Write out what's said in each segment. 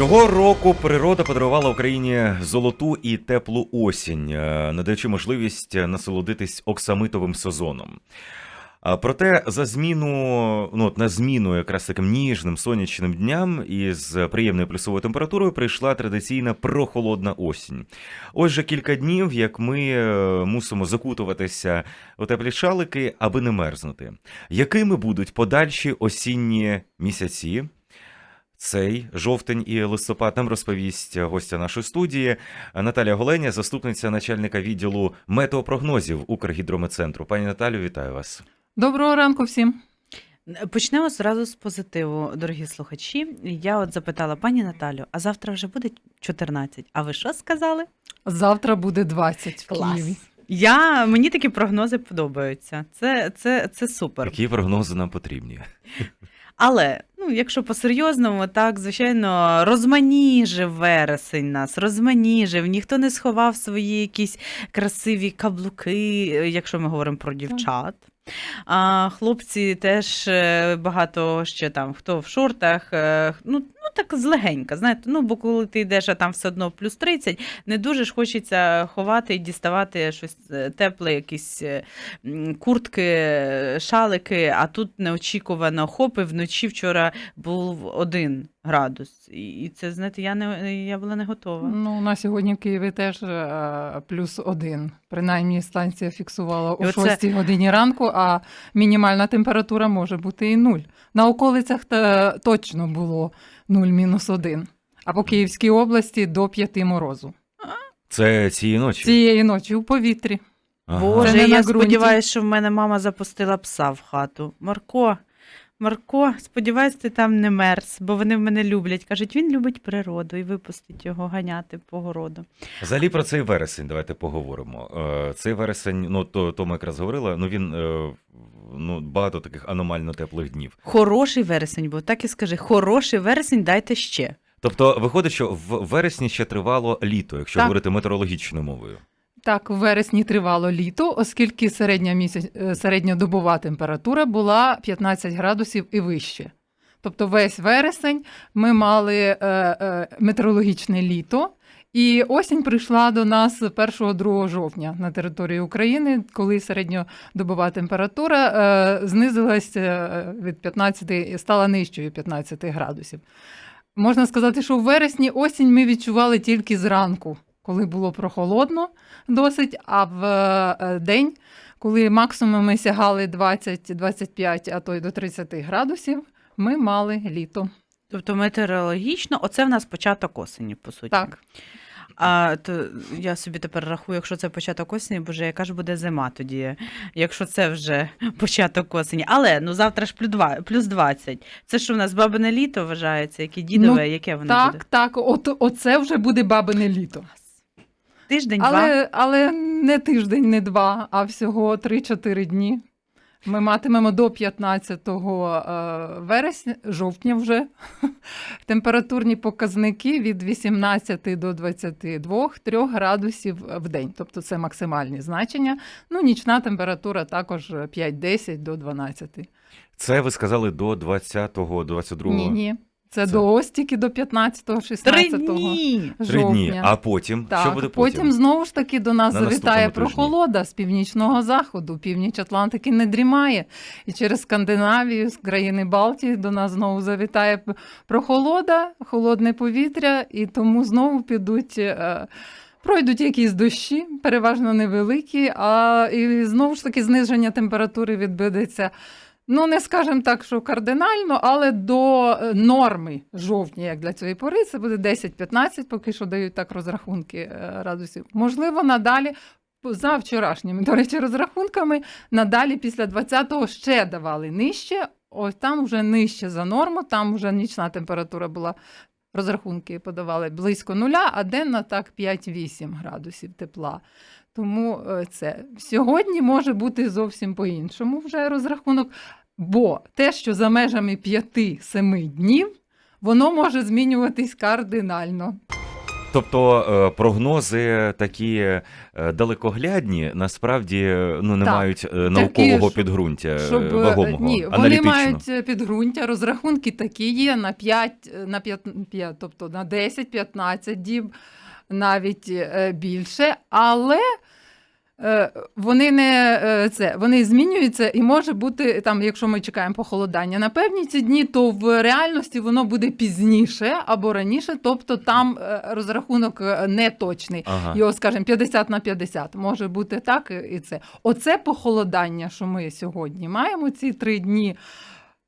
Цього року природа подарувала Україні золоту і теплу осінь, е, надаючи можливість насолодитись оксамитовим сезоном. Проте за зміну, ну от на зміну якраз таким ніжним сонячним дням із приємною плюсовою температурою прийшла традиційна прохолодна осінь. Ось же кілька днів, як ми е, мусимо закутуватися у теплі шалики, аби не мерзнути. Якими будуть подальші осінні місяці? Цей жовтень і листопад нам розповість гостя нашої студії Наталія Голеня, заступниця начальника відділу метеопрогнозів Укргідрометцентру. Пані Наталю, вітаю вас. Доброго ранку всім. Почнемо зразу з позитиву, дорогі слухачі. Я от запитала пані Наталю, а завтра вже буде 14. А ви що сказали? Завтра буде 20 в Києві. Я мені такі прогнози подобаються. Це, це, це супер. Які прогнози нам потрібні? Але ну, якщо по-серйозному, так звичайно, розманіжив вересень нас, розманіжив. Ніхто не сховав свої якісь красиві каблуки, е, якщо ми говоримо про дівчат. А хлопці теж е, багато ще там, хто в шортах, е, ну, ну так злегенька, знаєте, ну бо коли ти йдеш, а там все одно плюс 30, не дуже ж хочеться ховати і діставати щось е, тепле, якісь е, куртки, шалики, а тут неочікувано хоп, і вночі вчора був один градус. І це, знаєте, я не я була не готова. Ну, на сьогодні в Києві теж е, плюс один. Принаймні станція фіксувала о оце- 6 годині ранку, а мінімальна температура може бути і нуль. На околицях точно було 0 мінус 1. А по Київській області до 5 морозу. Це цієї ночі. Цієї ночі у повітрі. Ага. Боже, я ґрунті. сподіваюся, що в мене мама запустила пса в хату. Марко, Марко, сподіваюсь, ти там не мерз, бо вони в мене люблять. Кажуть, він любить природу і випустить його ганяти по городу. Взагалі про цей вересень давайте поговоримо. Е, Цей вересень, ну то, то ми якраз говорили, ну він е, ну, багато таких аномально теплих днів. Хороший вересень, був, так і скажи, хороший вересень дайте ще. Тобто виходить, що в вересні ще тривало літо, якщо Так. говорити метеорологічною мовою. Так, в вересні тривало літо, оскільки середня місяць, е, середньодобова температура була 15 градусів і вище. Тобто весь вересень ми мали е, е, метеорологічне літо, і осінь прийшла до нас 1-2 жовтня на території України, коли середньодобова температура е, знизилась е, від 15 стала нижчою 15 градусів. Можна сказати, що в вересні осінь ми відчували тільки зранку, коли було прохолодно досить, а в е, день, коли максимум ми сягали 20-25, а то й до 30 градусів, ми мали літо. Тобто метеорологічно, оце в нас початок осені, по суті. Так. А то я собі тепер рахую, якщо це початок осені, боже, яка ж буде зима тоді, якщо це вже початок осені. Але ну завтра ж плюс два- плюс 20. Це що в нас бабине літо вважається, яке дідове, яке воно так, буде? так, от, оце вже буде бабине літо. Тиждень. Але, але не тиждень, не два, а всього 3-4 дні. Ми матимемо до 15 е, вересня, жовтня вже температурні показники від 18 до 22 3 градусів в день. Тобто це максимальні значення. Ну, нічна температура також 5-10 до 12. Це ви сказали до 20-го, 22-го? Ні, ні. Це, Це- до ось тільки до 15-го, 16 Три жовтня. А потім? Так, що буде потім? потім знову ж таки до нас На завітає прохолода з північного заходу. Північ Атлантики не дрімає. І через Скандинавію, з країни Балтії до нас знову завітає прохолода, холодне повітря, і тому знову підуть. е, Пройдуть якісь дощі, переважно невеликі, а і знову ж таки зниження температури відбудеться. Ну, не скажемо так, що кардинально, але до е, норми жовтня, як для цієї пори, це буде 10-15, поки що дають так розрахунки е, градусів. Можливо, надалі. За вчорашніми, до речі, розрахунками надалі після 20-го ще давали нижче. Ось там вже нижче за норму, там вже нічна температура була. Розрахунки подавали близько нуля, а денна так 5-8 градусів тепла. Тому е, це сьогодні може бути зовсім по-іншому вже розрахунок. Бо те, що за межами 5-7 днів, воно може змінюватись кардинально. Тобто е, прогнози такі е, далекоглядні, насправді ну, не Так. мають е, наукового ж- підґрунтя Щоб, вагомого, ні, вони мають підґрунтя, розрахунки такі є на 5, на 5, 5 тобто на 10-15 діб, навіть більше, але вони не е, це, вони змінюються і може бути там, якщо ми чекаємо похолодання на певні ці дні, то в реальності воно буде пізніше або раніше, тобто там е, розрахунок е, не точний. Ага. Його, скажімо, 50 на 50. Може бути так і це. Оце похолодання, що ми сьогодні маємо, ці три дні.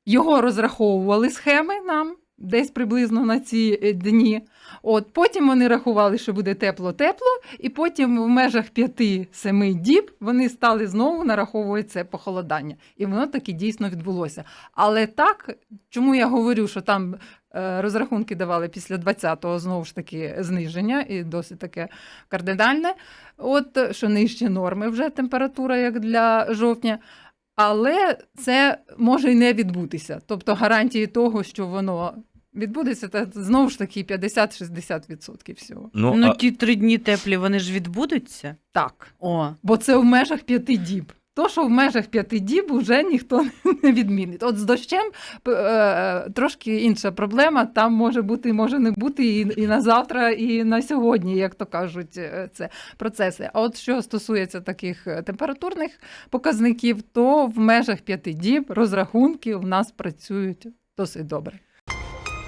Його розраховували схеми нам десь приблизно на ці е, дні. От потім вони рахували, що буде тепло-тепло, і потім в межах 5-7 діб вони стали знову нараховувати це похолодання. І воно таки дійсно відбулося. Але так, чому я говорю, що там е, розрахунки давали після 20-го знову ж таки зниження, і досить таке кардинальне, от що нижче норми вже температура, як для жовтня. Але це може й не відбутися. Тобто гарантії того, що воно відбудеться, це знову ж таки 50-60% всього. Ну, Ну, а, ті три дні теплі, вони ж відбудуться. Так. О, Бо це в межах п'яти діб. То, що в межах п'яти діб вже ніхто не відмінить. От з дощем е, трошки інша проблема. Там може бути, може не бути і, і на завтра, і на сьогодні, як то кажуть, е, це процеси. А от що стосується таких е, температурних показників, то в межах п'яти діб розрахунки у нас працюють досить добре.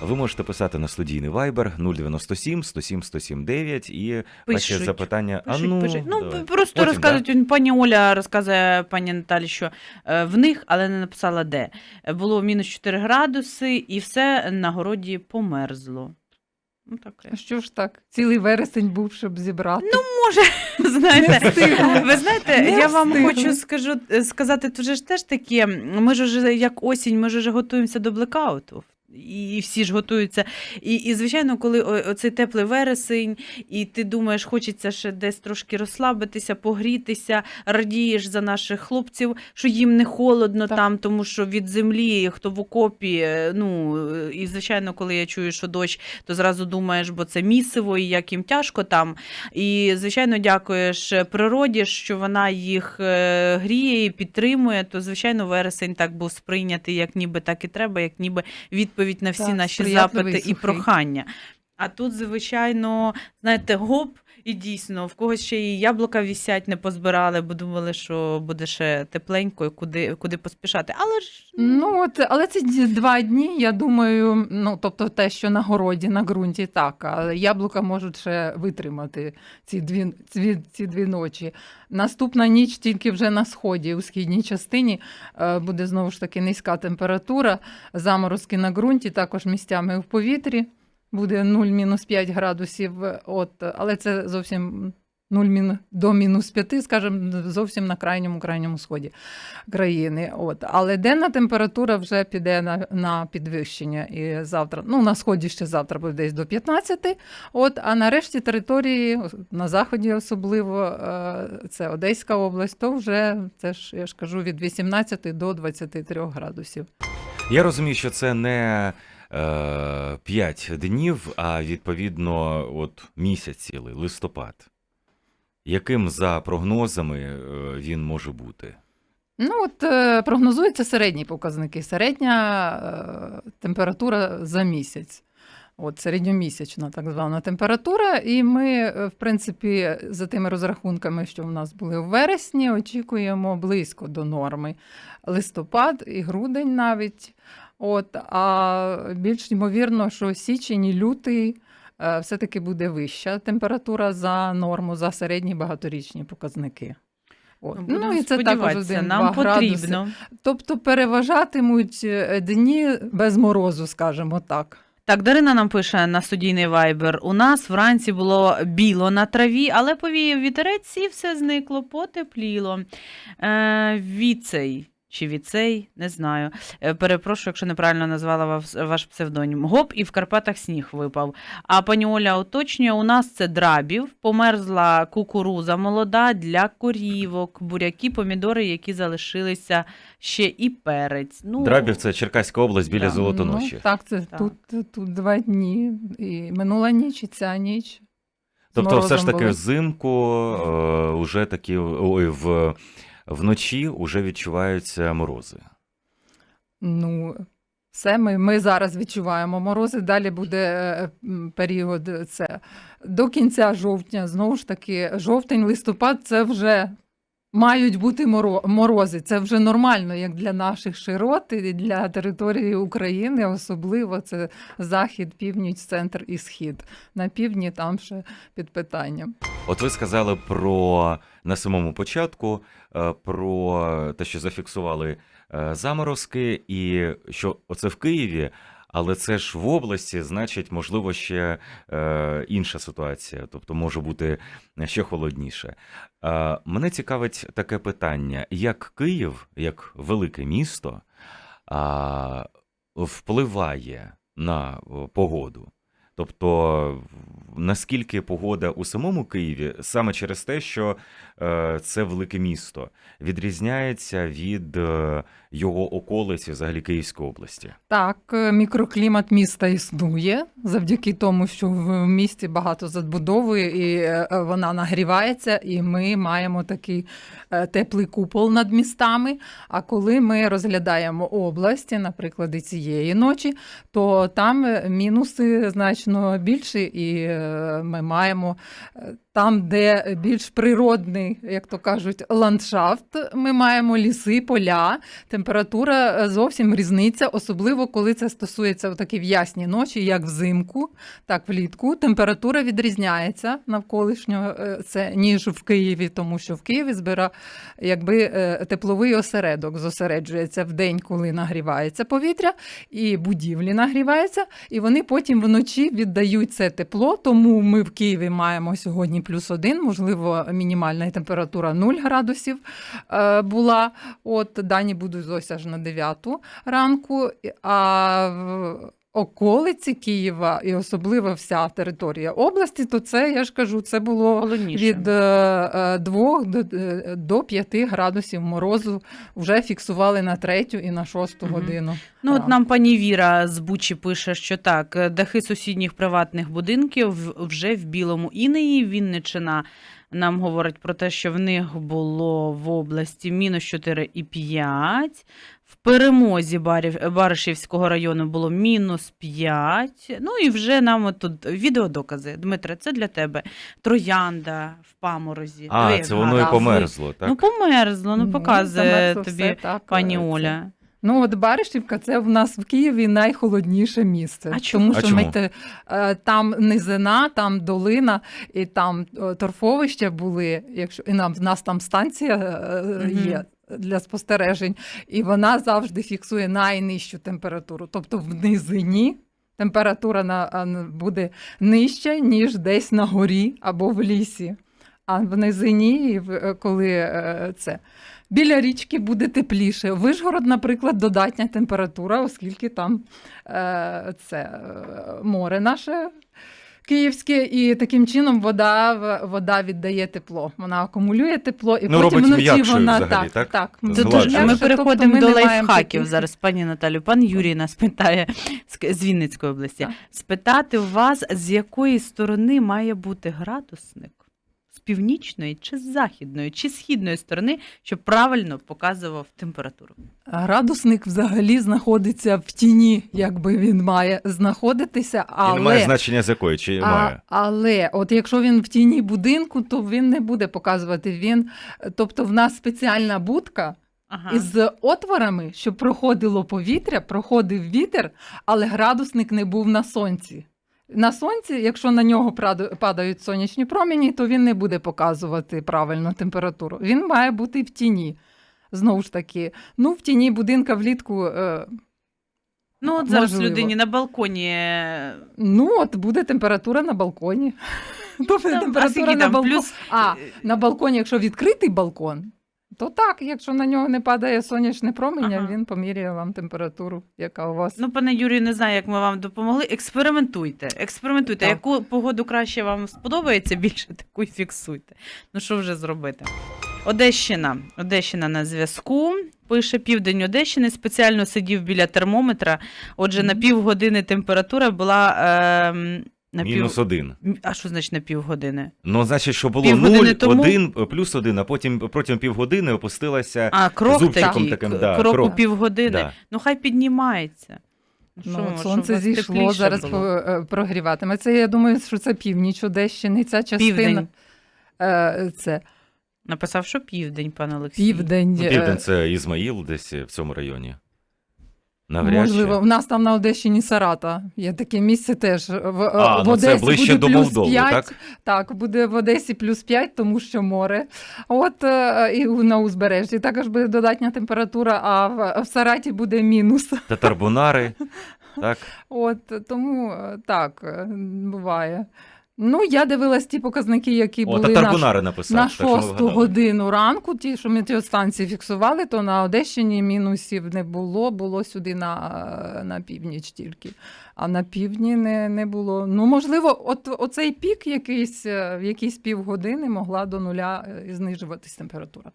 Ви можете писати на студійний Viber 097 107 179 і ваші запитання. пишуть, а ну, пишуть. ну давай. просто Потім, розказують, он, пані Оля розказує пані Наталі, що е, в них, але не написала де. Було мінус 4 градуси, і все на городі померзло. Ну, таке. А Що ж так? Цілий вересень був, щоб зібрати. Ну, Може, знаєте, ви знаєте, Не я вам встигли. хочу скажу, е, сказати, тут же ж теж таке, ми ж уже як осінь, ми ж уже готуємося до блекауту. І всі ж готуються. І, і звичайно, коли оцей теплий вересень, і ти думаєш, хочеться ще десь трошки розслабитися, погрітися, радієш за наших хлопців, що їм не холодно Так. там, тому що від землі, хто в окопі, е, ну і звичайно, коли я чую, що дощ, то зразу думаєш, бо це місиво, і як їм тяжко там. І, звичайно, дякуєш природі, що вона їх е, гріє і підтримує. То, звичайно, вересень так був сприйнятий, як ніби так і треба, як ніби відповідь на всі Так, наші запити і сухий. прохання. А тут, звичайно, знаєте, гоп. І дійсно, в когось ще і яблука вісять, не позбирали, бо думали, що буде ще тепленько, і куди, куди поспішати. Але ж Ну от, але ці два дні, я думаю, ну тобто те, що на городі, на ґрунті, так, але яблука можуть ще витримати ці дві, ці, ці дві ночі. Наступна ніч тільки вже на сході, у східній частині е, буде знову ж таки низька температура, заморозки на ґрунті, також місцями в повітрі. Буде 0-5 градусів, от, але це зовсім 0 до мінус 5, скажімо, зовсім на крайньому крайньому сході країни. От. Але денна температура вже піде на, на підвищення. І завтра, ну на сході ще завтра буде десь до 15, от, а на решті території, на заході особливо, е, це Одеська область, то вже це ж я ж кажу від 18 до 23 градусів. Я розумію, що це не 5 днів, а відповідно от місяць цілий, листопад. Яким за прогнозами е, він може бути? Ну, от е, прогнозуються середні показники. Середня е, температура за місяць. От середньомісячна так звана температура. І ми, е, в принципі, за тими розрахунками, що в нас були в вересні, очікуємо близько до норми. Листопад і грудень навіть. От, а більш ймовірно, що січень і лютий е, все-таки буде вища температура за норму, за середні багаторічні показники. От. ну, будемо і це також один нам градуси. потрібно. Тобто переважатимуть е, дні без морозу, скажімо так. Так, Дарина нам пише на студійний вайбер. У нас вранці було біло на траві, але повіяв вітерець і все зникло, потепліло. Е, віцей. Чи віцей, не знаю. Е, Перепрошую, якщо неправильно назвала ваш псевдонім. Гоп і в Карпатах сніг випав. А пані Оля уточнює, у нас це драбів, померзла кукуруза молода для корівок, буряки, помідори, які залишилися ще і перець. Ну, Драбів це Черкаська область біля Да. Золотоноші. Ну, так, це Так. Тут, тут два дні. І минула ніч, і ця ніч. Тобто, все ж таки були. взимку е, уже такі ой, в, вночі вже відчуваються морози. Ну, все ми, ми зараз відчуваємо морози. Далі буде е, період е, це до кінця жовтня. Знову ж таки, жовтень, листопад це вже мають бути морози. Це вже нормально, як для наших широт і для території України, особливо це захід, північ, центр і схід. На півдні там ще під питанням. От ви сказали про на самому початку про те, що зафіксували е, заморозки, і що оце в Києві, але це ж в області, значить, можливо, ще е, інша ситуація, тобто може бути ще холодніше. Е, мене цікавить таке питання: як Київ, як велике місто, а, впливає на погоду? Тобто, наскільки погода у самому Києві, саме через те, що е, це велике місто, відрізняється від е, його околиці, взагалі Київської області. Так, е, мікроклімат міста існує завдяки тому, що в місті багато забудови і е, вона нагрівається, і ми маємо такий е, теплий купол над містами. А коли ми розглядаємо області, наприклад, і цієї ночі, то там е, мінуси значно більші, і е, ми маємо е, там, де більш природний, як то кажуть, ландшафт, ми маємо ліси, поля, температура е, зовсім різниця, особливо коли це стосується в такі в ясні ночі, як взимку, так влітку. Температура відрізняється навколишнього е, це ніж в Києві, тому що в Києві збира якби е, тепловий осередок зосереджується в день, коли нагрівається повітря, і будівлі нагріваються, і вони потім вночі віддають це тепло. Тому ми в Києві маємо сьогодні плюс один, можливо, мінімальна температура 0 градусів була. От дані будуть ось аж на 9 ранку. А околиці Києва і особливо вся територія області, то це я ж кажу, це було Холодніше. від 2 до, е, до 5 градусів морозу вже фіксували на третю і на шосту Мгм. годину. Ну, от нам пані Віра з Бучі пише, що так, е, дахи сусідніх приватних будинків вже в білому інеї. Вінничина нам говорить про те, що в них було в області мінус 4,5. В перемозі Барів, Баришівського району було мінус 5. Ну і вже нам от тут відеодокази. Дмитре, це для тебе. Троянда в паморозі. А, Диви, як це воно і гарно. померзло, так? Ну, померзло, ну показує замерзло тобі все, так, пані е, це. Оля. Ну, от Баришівка це в нас в Києві найхолодніше місце. А чому? Тому А що чому? ми е, там низина, там долина, і там е, торфовища були. Якщо і нам в нас там станція е, Мгм. є. Для спостережень, і вона завжди фіксує найнижчу температуру. Тобто в низині температура на, буде нижча, ніж десь на горі або в лісі. А в низині, е, коли е, це біля річки буде тепліше. Вишгород, наприклад, додатня температура, оскільки там е, це море наше. Київське, і таким чином вода, в- вода віддає тепло. Вона акумулює тепло, і Ну, потім вночі вона взагалі, так, так? так, Згладжує. ж ми Тобто переходимо ми до лайфхаків зараз, пані Наталю. Пан Юрій нас питає з, з Вінницької області. Так. Спитати у вас, з якої сторони має бути градусник? З північної, чи з західної, чи східної сторони, щоб правильно показував температуру? Градусник взагалі знаходиться в тіні, якби він має знаходитися, І але немає значення з якої, чи А, має. але от якщо він в тіні будинку, то він не буде показувати. Він, тобто, в нас спеціальна будка Ага. із отворами, щоб проходило повітря, проходив вітер, але градусник не був на сонці. На сонці, якщо на нього падають сонячні промені, то він не буде показувати правильну температуру. Він має бути в тіні. Знову ж таки, ну в тіні будинка влітку. Е, Ну, от зараз можливо. людині на балконі. е, ну, от буде температура на балконі. Тобто а температура на балконі. А, на балконі, якщо відкритий балкон, то так, якщо на нього не падає сонячне проміння, Ага. він поміряє вам температуру, яка у вас. Ну, пане Юрію, не знаю, як ми вам допомогли. Експериментуйте. Експериментуйте. Так. Яку погоду краще вам сподобається, більше таку й фіксуйте. Ну що вже зробити? Одещина. Одещина на зв'язку. Пише південь Одещини. Спеціально сидів біля термометра. Отже, на півгодини температура була. Е, На Мінус один. А що значить на півгодини? Ну, значить, що було Півгодини 0, тому? 1, плюс 1, а потім протягом півгодини опустилася. А, крок Зубчиком такий, таким, да, крок у півгодини. Да. Ну хай піднімається. Ну, що, Ну, сонце вас зійшло, зараз було. по- е, прогріватиме. Це я думаю, що це північ Одещини. Ця частина Південь. е, це Написав, що південь, пан Олексій. південь. Ну, е, Південь це Ізмаїл, десь в цьому районі. Навряд Можливо, чи. в нас там на Одещині Сарата. Є таке місце теж. В, А, в ну це Одесі ближче буде до плюс Молдови, 5, так? Так, буде в Одесі плюс 5, тому що море. От е, і на узбережжі також буде додатня температура, а в, в Сараті буде мінус. Татарбунари. Так. От тому е, так е, буває. Ну, я дивилась ті показники, які О, були на, написав. на так що ви 6 годину ранку. Ті, що метеостанції фіксували, то на Одещині мінусів не було, було сюди на, на північ тільки. А на півдні не, не було. Ну, можливо, от оцей пік якийсь, е, в якісь півгодини могла до нуля е, знижуватись температура.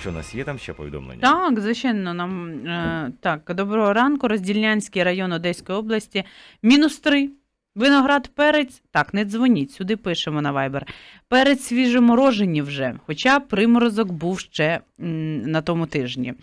Що у нас є там ще повідомлення? Так, звичайно, нам е, так. Доброго ранку. Роздільнянський район Одеської області. Мінус три. Виноград перець. Так, не дзвоніть, сюди пишемо на Viber. Перець свіжоморожені вже, хоча приморозок був ще на тому тижні.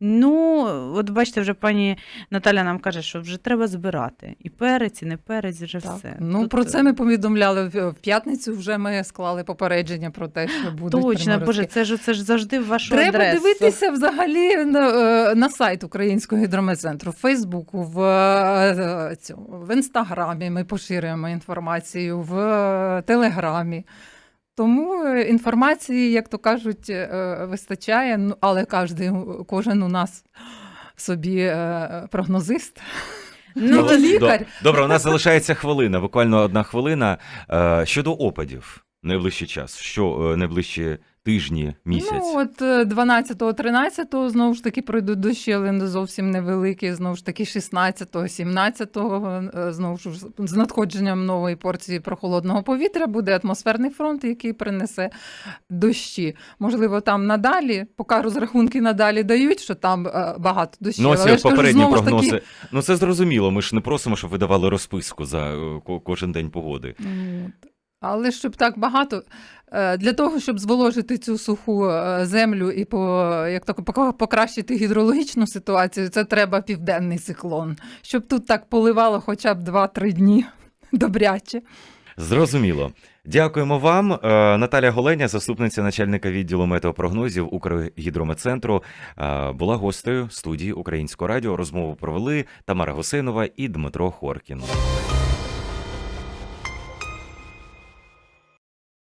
Ну, от бачите, вже пані Наталя нам каже, що вже треба збирати. І перець, і не перець, вже Так. все. Ну, Тут, про це ми повідомляли в п'ятницю. Вже ми склали попередження про те, що будуть Точно, боже, це ж це ж завжди в вашу Треба адресу. дивитися взагалі на, е, на сайт Українського гідрометцентру, в Фейсбуку, в, е, в Інстаграмі ми поширюємо інформацію, в е, Телеграмі. Тому е, інформації, як то кажуть, е, вистачає, ну, але кожен, кожен у нас собі прогнозист. Ну, лікар. Добре, у нас залишається хвилина, буквально одна хвилина. Щодо опадів, найближчий час, що найближчі тижні, місяць. Ну, от е, 12-го, 13-го, знову ж таки, пройдуть дощі, але не зовсім невеликі. Знову ж таки, 16-го, 17-го, е, знову ж з надходженням нової порції прохолодного повітря буде атмосферний фронт, який принесе дощі. Можливо, там надалі, поки розрахунки надалі дають, що там е, багато дощів. Ну, але я ж кажу, попередні знову таки. Ну, це зрозуміло. Ми ж не просимо, щоб ви давали розписку за е, кожен день погоди. От. Але щоб так багато, е, для того, щоб зволожити цю суху е, землю і по, як так, покращити гідрологічну ситуацію, це треба південний циклон. Щоб тут так поливало хоча б 2-3 дні добряче. Зрозуміло. Дякуємо вам. Е, Наталя Голеня, заступниця начальника відділу метеопрогнозів Укргідрометцентру, була гостею студії Українського радіо. Розмову провели Тамара Гусейнова і Дмитро Хоркін.